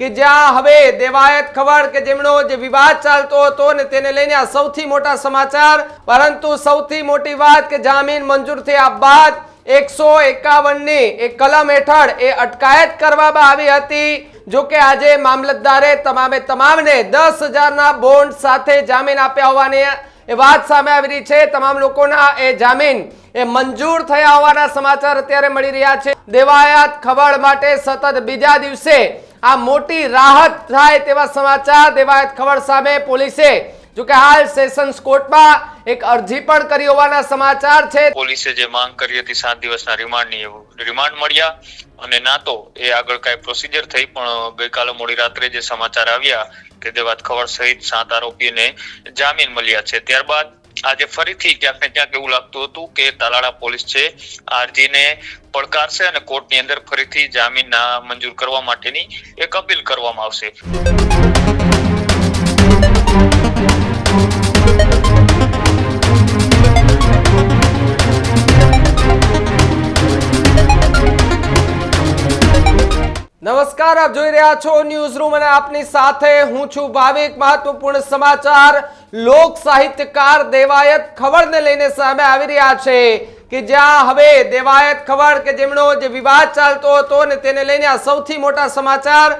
કે જ્યાં હવે દેવાયત ખબર કે જેમનો જે વિવાદ ચાલતો હતો ને તેને લઈને આ સૌથી મોટા સમાચાર, પરંતુ સૌથી મોટી વાત કે જામીન મંજૂર થયા બાદ એકસો એકાવનની એક કલમ હેઠળ એ અટકાયત કરવામાં આવી હતી. જો કે આજે મામલતદારે તમામે તમામને દસ હજારના બોન્ડ સાથે જામીન આપ્યા હોવાની એ વાત સામે આવી રહી છે. તમામ લોકોના એ જામીન એ મંજૂર થયા હોવાના સમાચાર અત્યારે મળી રહ્યા છે. દેવાયાત ખબર માટે સતત બીજા દિવસે આ મોટી રાહત થાય તેવા સમાચાર દેવાયત ખબર સામે પોલીસે. જો કે હાલ સેશન્સ કોર્ટમાં એક અરજી પણ કરી હોવાના સમાચાર છે. પોલીસે જે માંગ કરી હતી સાત દિવસના રિમાન્ડની રિમાન્ડ મળ્યા અને ના તો એ આગળ કાંઈ પ્રોસિજર થઈ, પણ ગઈકાલે મોડી રાત્રે જે સમાચાર આવ્યા કે દેવાત ખબર સહિત સાત આરોપીને જામીન મળ્યા છે. ત્યારબાદ આજે ફરીથી ક્યાંક ને ક્યાંક એવું લાગતું હતું કે તાલાળા પોલીસ છે, આરજીને પડકારશે અને કોર્ટની અંદર ફરીથી જામીન ના મંજૂર કરવા માટેની એક અપીલ કરવામાં આવશે. નમસ્કાર, આપ જોઈ રહ્યા છો ન્યૂઝ રૂમ અને આપની સાથે હું છું ભાવિક. મહત્વપૂર્ણ સમાચાર, લોક સાહિત્યકાર દેવાયત ખબરને લઈને સામે આવી રહ્યા છે કે જ્યાં હવે દેવાયત ખબર કે જેમનો જે વિવાદ ચાલતો હતો ને તેને લઈને આ સૌથી મોટા સમાચાર,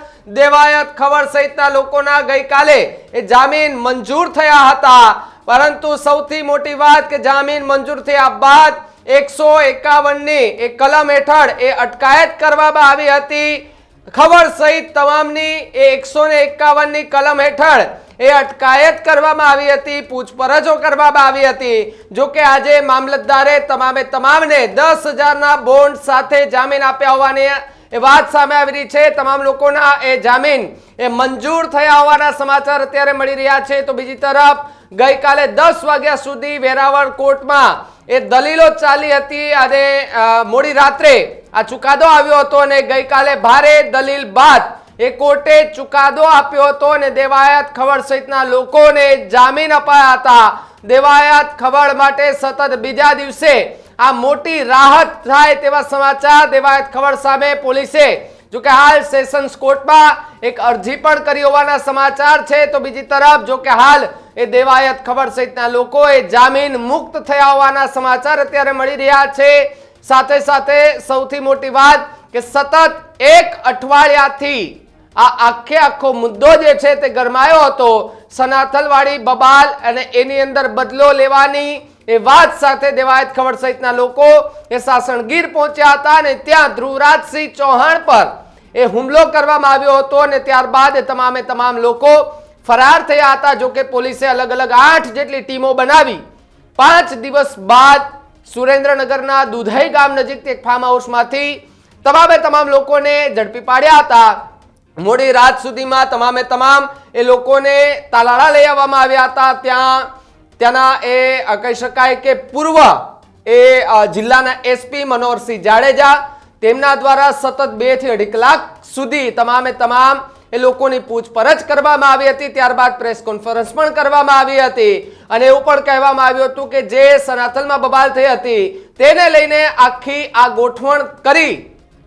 દેવાયત ખબર સહિતના લોકોના ગઈકાલે એ જામીન મંજૂર થયા હતા. પરંતુ સૌથી મોટી વાત કે જામીન મંજૂર થયા બાદ એકસો એકાવનની એ કલમ હેઠળ એ અટકાયત કરવામાં આવી હતી. ખબર સહિત તમામની એ એકસો ને એકાવનની કલમ હેઠળ એ અટકાયત કરવામાં આવી હતી, પૂછપરછો કરવામાં આવી હતી. જો કે આજે મામલતદારે તમામે તમામને દસ હજારના બોન્ડ સાથે જામીન આપ્યા હોવાની એ વાત સામે આવી રહી છે. તમામ લોકોના એ જામીન એ મંજૂર થયા હોવાના સમાચાર અત્યારે મળી રહ્યા છે. તો બીજી તરફ ગઈકાલે દસ વાગ્યા સુધી વેરાવળ કોર્ટમાં એ દલીલો ચાલી હતી. અને મોડી રાત્રે આ ચુકાદો આવ્યો હતો અને ગઈકાલે ભારે દલીલ બાદ એ કોર્ટે ચુકાદો આપ્યો હતો અને દેવાયત ખબર સહિતના લોકોને જામીન અપાયા હતા. દેવાયત ખબર માટે સતત બીજા દિવસે આ મોટી રાહત થાય તેવા સમાચાર દેવાયત ખબર સામે પોલીસે. જો કે હાલ સેશન્સ કોર્ટમાં એક અરજી પણ કરી હોવાના સમાચાર છે. તો બીજી તરફ જો કે હાલ એ દેવાયત ખબર સહિતના લોકોએ જામીન મુક્ત થયા હોવાના સમાચાર અત્યારે મળી રહ્યા છે. સાથે સાથે સૌથી મોટી વાત કે સતત એક અઠવાડિયાથી આ આખે આખો મુદ્દો જે છે તે ગરમાયો હતો સનાથલવાળી બબાલ અને એની અંદર બદલો લેવાની એ વાત સાથે દેવાયત ખબર સહિતના લોકો એ સાસણગીર પહોંચ્યા હતા અને ત્યાં ધ્રુવરાજસિંહ ચૌહાણ પર એ હુમલો કરવામાં આવ્યો હતો અને ત્યારબાદ તમામે તમામ લોકો ફરાર થયા હતા જો કે પોલીસે અલગ અલગ આઠ જેટલી ટીમો બનાવી. પાંચ દિવસ બાદ સુરેન્દ્રનગરના દુધઈ ગામ નજીક એક ફાર્મ હાઉસમાંથી તમામે તમામ લોકોને ઝડપી પાડ્યા હતા. મોડી રાત સુધીમાં તમામે તમામ એ લોકોને તાલાળા લઈ આવવામાં આવ્યા હતા. ત્યાં, ત્યાંના એ કહી શકાય કે પૂર્વ એ જિલ્લાના એસપી મનોહરસિંહ જાડેજા તેમના દ્વારા સતત બેથી અઢી કલાક સુધી તમામે તમામ એ લોકોની પૂછપરછ કરવામાં આવી હતી, ત્યારબાદ પ્રેસ કોન્ફરન્સ પણ કરવામાં આવી હતી. અને એવું પણ કહેવામાં આવ્યું હતું કે જે સનાતનમાં બબાલ થઈ હતી, તેને લઈને આખી આ ગોઠવણ કરી,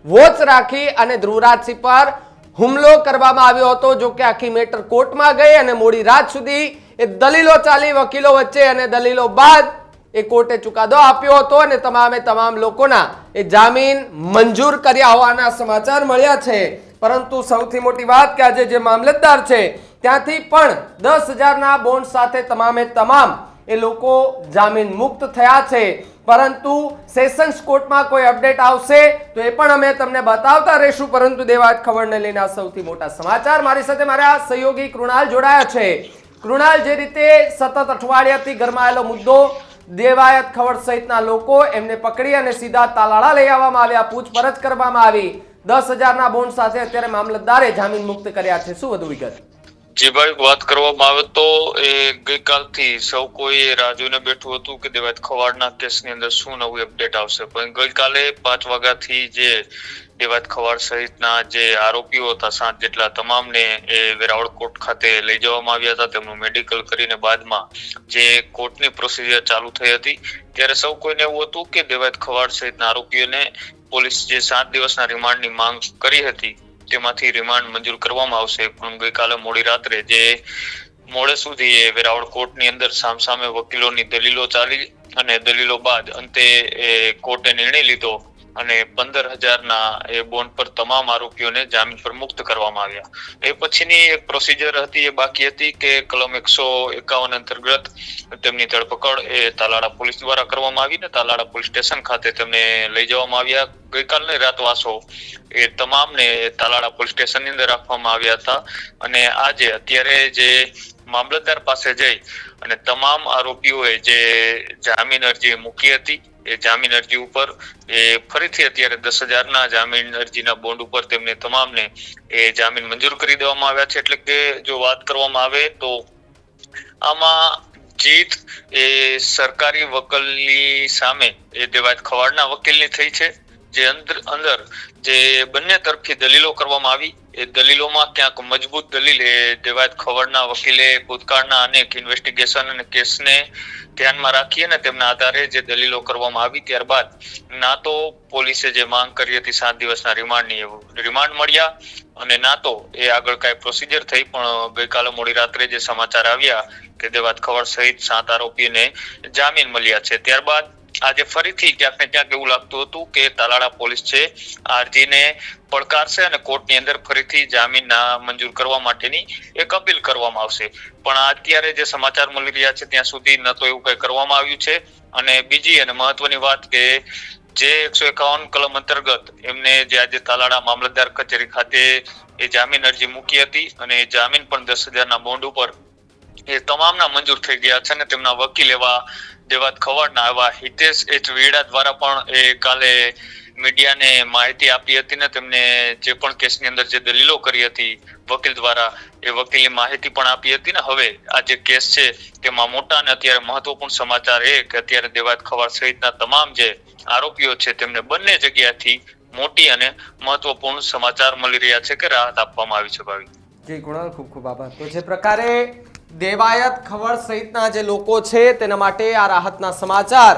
વોચ રાખી અને ધ્રુવરાજસિંહ પર હુમલો કરવામાં આવ્યો હતો, જો કે આખી મેટર કોર્ટમાં ગઈ અને મોડી રાત સુધી એ દલીલો ચાલી, વકીલો વચ્ચે અને દલીલો બાદ એ કોર્ટે ચુકાદો આપ્યો હતો અને તમામે તમામ લોકોના એ જામીન મંજૂર કર્યા હોવાના સમાચાર મળ્યા છે. પરંતુ સૌથી મોટી વાત કે આજે જે મામલતદાર છે, ત્યાંથી પણ દસ હજારના બોન્ડ સાથે તમામે તમામ એ લોકો જામીન મુક્ત થયા છે. પરંતુ સેશન્સ કોર્ટમાં કોઈ અપડેટ આવશે તો એ પણ અમે તમને બતાવતા રહીશું. પરંતુ દેવાત ખબરને લઈને સૌથી મોટા સમાચાર. મારી સાથે મારા સહયોગી કૃણાલ જોડાયા છે. કૃણાલ, જે રીતે સતત અઠવાડિયાથી ગરમાયેલો મુદ્દો, દેવાયત ખબર સહિતના લોકો એમને પકડી અને સીધા તાલાળા લઈ આવવામાં આવ્યા, પૂછપરછ કરવામાં આવી. દસ હજારના બોન્ડ સાથે અત્યારે મામલતદારે જામીન મુક્ત કર્યા છે. શું વધુ વિગત? જી ભાઈ વાત કરવામાં આવે તો એ ગઈકાલથી સૌ કોઈ રાજુને બેઠું હતું કે દેવાત ખવાડના કેસની અંદર શું નવું અપડેટ આવશે? પણ ગઈકાલે પાંચ વાગ્યાથી જે દેવાત ખવાડ સહિતના જે આરોપીઓ હતા, સાત જેટલા તમામને એ વેરાવળ કોર્ટ ખાતે લઈ જવામાં આવ્યા હતા. તેમનું મેડિકલ કરીને બાદમાં જે કોર્ટની પ્રોસિજર ચાલુ થઈ હતી, ત્યારે સૌ કોઈને એવું હતું કે દેવાત ખવાડ સહિતના આરોપીઓને પોલીસ જે સાત દિવસના રિમાન્ડની માંગ કરી હતી તેમાંથી રિમાન્ડ મંજૂર કરવામાં આવશે. પણ ગઈકાલે મોડી રાત્રે જે મોડે સુધી એ વેરાવળ કોર્ટની અંદર સામસામે વકીલોની દલીલો ચાલી અને દલીલો બાદ અંતે એ કોર્ટે નિર્ણય લીધો. અને પંદર હજારના એ બોન્ડ પર તમામ આરોપીઓને જામીન પર મુક્ત કરવામાં આવ્યા. એ પછીની એક પ્રોસિજર હતી, એ બાકી હતી કે કલમ એકસો એકાવન અંતર્ગત તેમની ધરપકડ એ તાલાળા પોલીસ દ્વારા કરવામાં આવી ને તાલાળા પોલીસ સ્ટેશન ખાતે તેમને લઈ જવામાં આવ્યા. ગઈકાલની રાતવાસો એ તમામને તાલાળા પોલીસ સ્ટેશનની અંદર રાખવામાં આવ્યા હતા. અને આજે અત્યારે જે મામલતદાર પાસે જઈ અને તમામ આરોપીઓએ જે જામીન અરજી મૂકી હતી એ જામીન અરજી ઉપર, એ ફરીથી અત્યારે દસ હજારના જામીન અરજીના બોન્ડ ઉપર તેમને તમામને એ જામીન મંજૂર કરી દેવામાં આવ્યા છે. એટલે કે જો વાત કરવામાં આવે તો આમાં જીત એ સરકારી વકીલની સામે, એ દેવાયત ખવાડના વકીલની થઈ છે. જે અંદર અંદર જે બંને તરફથી દલીલો કરવામાં આવી. એ દલીલોમાં ક્યાંક મજબૂત દલીલ, એ દેવાયત ખવડના વકીલે ભૂતકાળના અનેક ઇન્વેસ્ટિગેશન અને કેસને ધ્યાનમાં રાખી અને તેમના આધારે જે દલીલો કરવામાં આવી ત્યારબાદ ના તો પોલીસે જે માંગ કરી હતી સાત દિવસના રિમાન્ડની રિમાન્ડ મળ્યા અને ના તો એ આગળ કાંઈ પ્રોસિજર થઈ, પણ ગઈકાલે મોડી રાત્રે જે સમાચાર આવ્યા કે દેવાત ખવડ સહિત સાત આરોપીને જામીન મળ્યા છે. ત્યારબાદ આજે ફરીથી ક્યાંક ને એવું લાગતું હતું કે તાલાળા પોલીસ છે આ અરજીને પડકારશે અને કોર્ટની અંદર ફરીથી જામીન ના મંજૂર કરવા માટેની એક અપીલ કરવામાં આવશે. પણ અત્યારે જે સમાચાર મળી રહ્યા છે, ત્યાં સુધી ન તો એવું કઈ કરવામાં આવ્યું છે. અને બીજી અને મહત્વની વાત કે જે એકસો એકાવન કલમ અંતર્ગત એમને જે આજે તાલાળા મામલતદાર કચેરી ખાતે એ જામીન અરજી મૂકી હતી અને જામીન પણ દસ હજારના બોન્ડ ઉપર એ તમામના મંજૂર થઈ ગયા છે અને તેમના વકીલ એવા દેવાત ખવડના એવા હિતેશ એચ વેડા દ્વારા પણ એ કાલે મીડિયાને માહિતી આપી હતી ને તેમને જે પણ કેસની અંદર જે દલીલો કરી હતી વકીલ દ્વારા એ વકીલની માહિતી પણ આપી હતી ને હવે આ જે કેસ છે તેમાં મોટા અને અત્યારે મહત્વપૂર્ણ સમાચાર એ કે અત્યારે દેવાત ખવાર સહિતના તમામ જે આરોપીઓ છે તેમને બંને જગ્યાથી મોટી અને મહત્વપૂર્ણ સમાચાર મળી રહ્યા છે કે રાહત આપવામાં આવી છે ભાવી જી કુણાલ ખૂબ ખૂબ આભાર. તો જે પ્રકારે દેવાયત ખબર સહિતના જે લોકો છે, તેના માટે આ રાહતના સમાચાર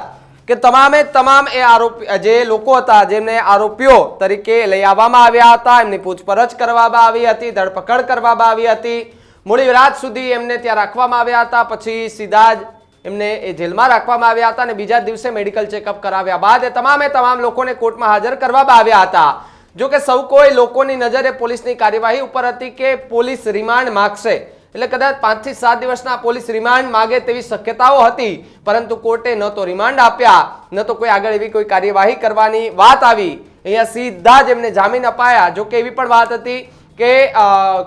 કે તમામે તમામ એ આરોપી, જે લોકો હતા, જેમને આરોપીઓ તરીકે લઈ આવવામાં આવ્યા હતા, એમની પૂછપરછ કરવામાં આવી હતી, ધરપકડ કરવામાં આવી હતી. મોડી રાત સુધી એમને ત્યાં રાખવામાં આવ્યા હતા, પછી સીધા જ એમને એ જેલમાં રાખવામાં આવ્યા હતા અને બીજા દિવસે મેડિકલ ચેકઅપ કરાવ્યા બાદ એ તમામે તમામ લોકોને કોર્ટમાં હાજર કરવામાં આવ્યા હતા. જો કે સૌ કોઈ લોકોની નજરે પોલીસની કાર્યવાહી ઉપર હતી કે પોલીસ રિમાન્ડ માગશે. એટલે કદાચ પાંચથી સાત દિવસના પોલીસ રિમાન્ડ માગે તેવી શક્યતાઓ હતી, પરંતુ કોર્ટે ન તો રિમાન્ડ આપ્યા, ન તો કોઈ આગળ એવી કોઈ કાર્યવાહી કરવાની વાત આવી. અહીંયા સીધા જ એમને જામીન અપાયા. જો કે એવી પણ વાત હતી કે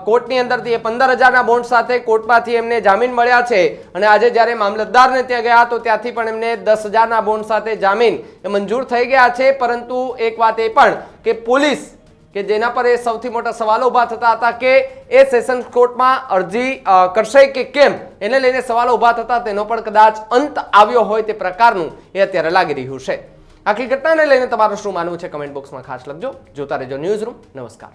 કોર્ટની અંદરથી એ પંદર હજારના બોન્ડ સાથે કોર્ટમાંથી એમને જામીન મળ્યા છે. અને આજે જ્યારે મામલતદારને ત્યાં ગયા તો ત્યાંથી પણ એમને દસ હજારના બોન્ડ સાથે જામીન એ મંજૂર થઈ ગયા છે. પરંતુ એક વાત એ પણ કે પોલીસ, કે જેના પર એ સૌથી મોટા સવાલો ઊભા થતા હતા કે એ સેશન કોર્ટમાં અરજી કરશે કે કેમ? એને લઈને સવાલો ઊભા થતા તેનો પણ કદાચ અંત આવ્યો હોય તે પ્રકારનું એ અત્યારે લાગી રહ્યું છે. આખી ઘટનાને લઈને તમારું શું માનવું છે? કમેન્ટ બોક્સમાં ખાસ લખજો. જોતા રહેજો ન્યૂઝ રૂમ. નમસ્કાર.